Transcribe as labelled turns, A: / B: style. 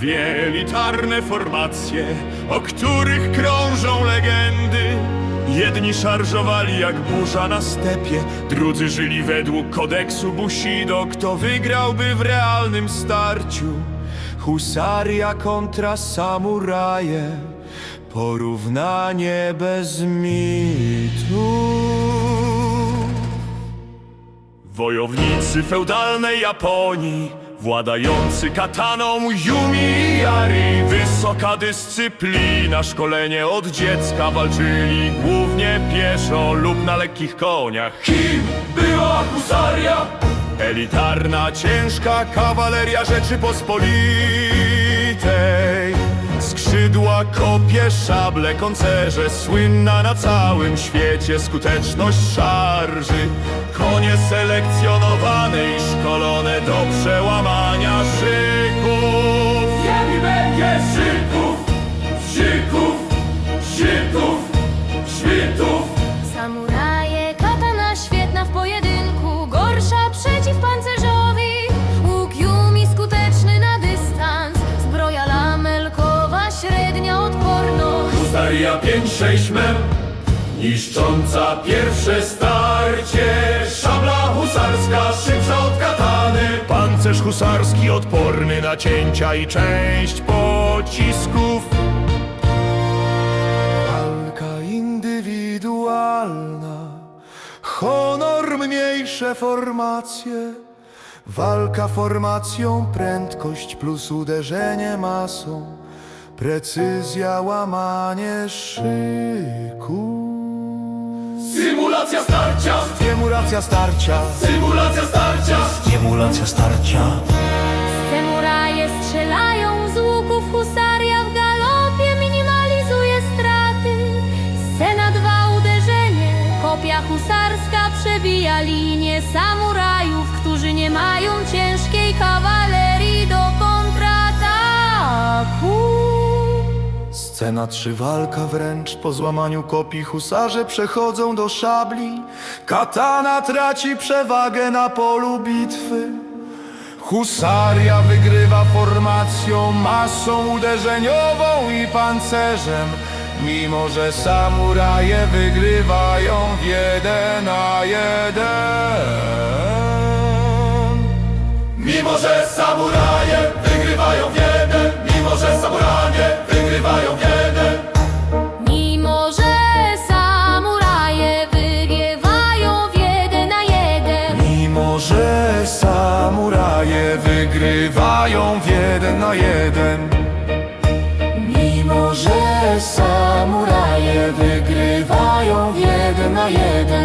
A: Dwie elitarne formacje, o których krążą legendy. Jedni szarżowali jak burza na stepie, drudzy żyli według kodeksu Bushido. Kto wygrałby w realnym starciu? Husaria kontra samuraje, porównanie bez mitu. Wojownicy feudalnej Japonii, władający kataną Yumi i wysoka dyscyplina, szkolenie od dziecka walczyli głównie pieszo lub na lekkich koniach. Kim była husaria? Elitarna, ciężka kawaleria Rzeczypospolitej. Skrzydła, kopie, szable, koncerze Słynna na całym świecie skuteczność szarży Konie selekcjonowane i szkolone
B: odporność.
A: Husaria 5-6 mem. Niszcząca pierwsze starcie Szabla husarska szybsza od katany. Pancerz husarski odporny na cięcia i część pocisków. Walka indywidualna Honor mniejsze formacje. Walka formacją, prędkość plus uderzenie masą Precyzja, łamanie szyku. Symulacja starcia. Symulacja starcia. Symulacja starcia.
C: Stymulacja starcia.
B: Samuraje strzelają z łuków, Scena
A: trzy walka wręcz po złamaniu kopii husarze przechodzą do szabli. Katana traci przewagę na polu bitwy. Husaria wygrywa formacją, masą uderzeniową i pancerzem. Mimo, że samuraje wygrywają w jeden na jeden
B: wygrywają w jeden na jeden.
A: Mimo, że samuraje wygrywają w jeden na jeden.